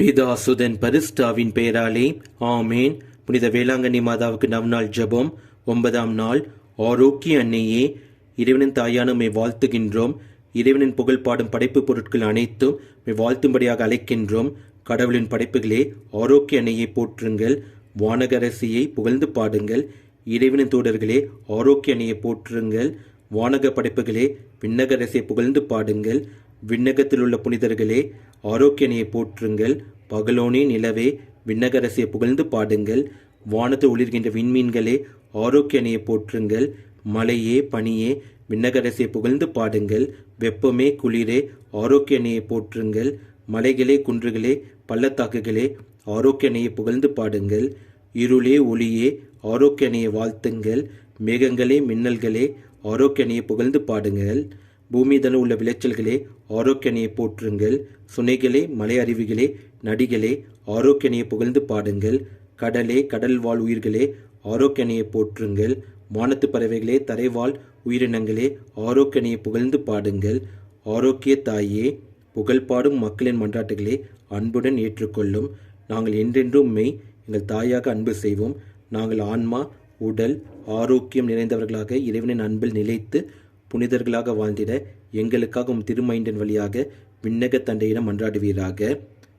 பேதாசுதன் பரிஸ்டாவின் பெயராலே ஆமேன். புனித வேளாங்கண்ணி மாதாவுக்கு நவநாள் ஜெபம். ஒன்பதாம் நாள் ஆரோக்கிய அன்னையே இறைவனின் தாயானுமை மே வாழ்த்துகின்றோம். இறைவனின் புகழ் பாடும் படைப்பு பொருட்கள் அனைத்தும் மே வாழ்த்தும்படியாக அழைக்கின்றோம். கடவுளின் படைப்புகளே ஆரோக்கிய அன்னையை போற்றுங்கள். வானகரசியை புகழ்ந்து பாடுங்கள். இறைவனின் தூடர்களே ஆரோக்கிய அன்னையை போற்றுங்கள். வானக படைப்புகளே விண்ணகரசியை புகழ்ந்து பாடுங்கள். விண்ணகத்தில் உள்ள புனிதர்களே ஆரோக்கியனையை போற்றுங்கள். பகலோனே நிலவே விண்ணகரசியை புகழ்ந்து பாடுங்கள். வானத்து ஒளிர்கின்ற விண்மீன்களே ஆரோக்கியனையை போற்றுங்கள். மலையே பனியே விண்ணகரசியை புகழ்ந்து பாடுங்கள். வெப்பமே குளிரே ஆரோக்கியனையை போற்றுங்கள். மலைகளே குன்றுகளே பள்ளத்தாக்குகளே ஆரோக்கியனையை புகழ்ந்து பாடுங்கள். இருளே ஒளியே ஆரோக்கியனையை வாழ்த்துங்கள். மேகங்களே மின்னல்களே ஆரோக்கியனையை புகழ்ந்து பாடுங்கள். பூமிதன உள்ள விளைச்சல்களே ஆரோக்கியனையை போற்றுங்கள். சுனைகளே மலை அருவிகளே நடிகளே ஆரோக்கியனையை புகழ்ந்து பாடுங்கள். கடலே கடல் வாழ் உயிர்களே ஆரோக்கியனையை போற்றுங்கள். வானத்து பறவைகளே தரைவாழ் உயிரினங்களே ஆரோக்கியனையை புகழ்ந்து பாடுங்கள். ஆரோக்கிய தாயே புகழ் பாடும் மக்களின் மன்றாட்டுகளே அன்புடன் ஏற்றுக்கொள்ளும். நாங்கள் என்றென்றும் மெய் எங்கள் தாயாக அன்பு செய்வோம். நாங்கள் ஆன்மா உடல் ஆரோக்கியம் நிறைந்தவர்களாக இறைவனின் அன்பில் நிலைத்து புனிதர்களாக வாழ்ந்திட எங்களுக்காகவும் திருமைண்டன் வழியாக விண்ணக தண்டையிடம் மன்றாடுவீராக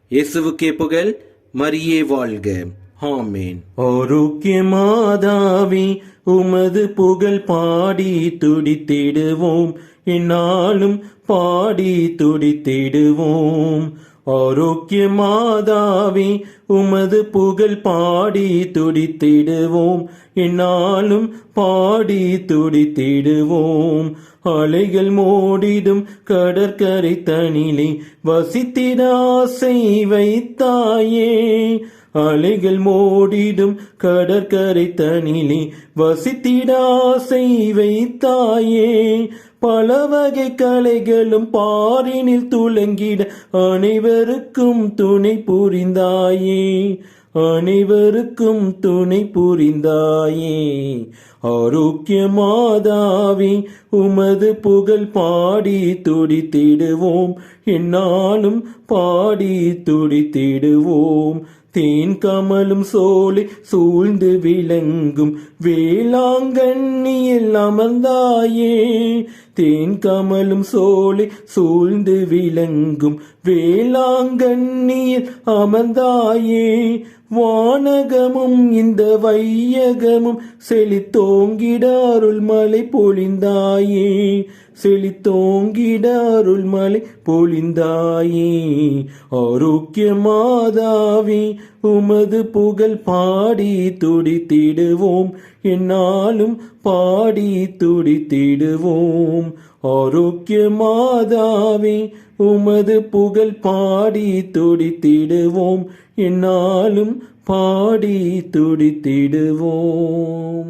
இயேசுவுக்கே புகழ் மரியே வாழ்க. ஆமேன். ஆரோக்கிய மாதாவி உமது புகழ் பாடி துடித்திடுவோம். என்னாலும் பாடி துடித்திடுவோம். ஆரோக்கிய மாதாவி உமது புகழ் பாடி துடித்திடுவோம். என்னாலும் பாடி துடித்திடுவோம். அலைகள் மோடிடும் கடற்கரை தனிலே வசித்திட ஆசை வைத்தாயே. அலைகள் மோடிடும் கடற்கரை தனிலே வசித்திட ஆசை வைத்தாயே. பல வகை கலைகளும் பாரினில் துலங்கிட அனைவருக்கும் துணை புரிந்தாயே. அனைவருக்கும் துணை புரிந்தாயே. ஆரோக்கிய மாதாவி உமது புகழ் பாடி துடித்திடுவோம். என்னாலும் பாடி துடித்திடுவோம். தேன் கமலும் சோலை சூழ்ந்து விளங்கும் வேளாங்கண்ணியில் அமர்ந்தாயே. தேன் கமலும் சோலை சூழ்ந்து விளங்கும் வேளாங்கண்ணியில் அமர்ந்தாயே. வானகமும் இந்த வையகமும் செழித்தோங்கிட அருள்மலை பொழிந்தாயே. செழித்தோங்கிட அருள்மலை பொழிந்தாயே. ஆரோக்கிய மாதாவி உமது புகழ் பாடி துடித்திடுவோம். என்னாலும் பாடி துடித்திடுவோம். ஆரோக்கிய மாதாவி உமது புகழ் பாடி துடித்திடுவோம். என்னாலும் பாடி துடித்திடுவோம்.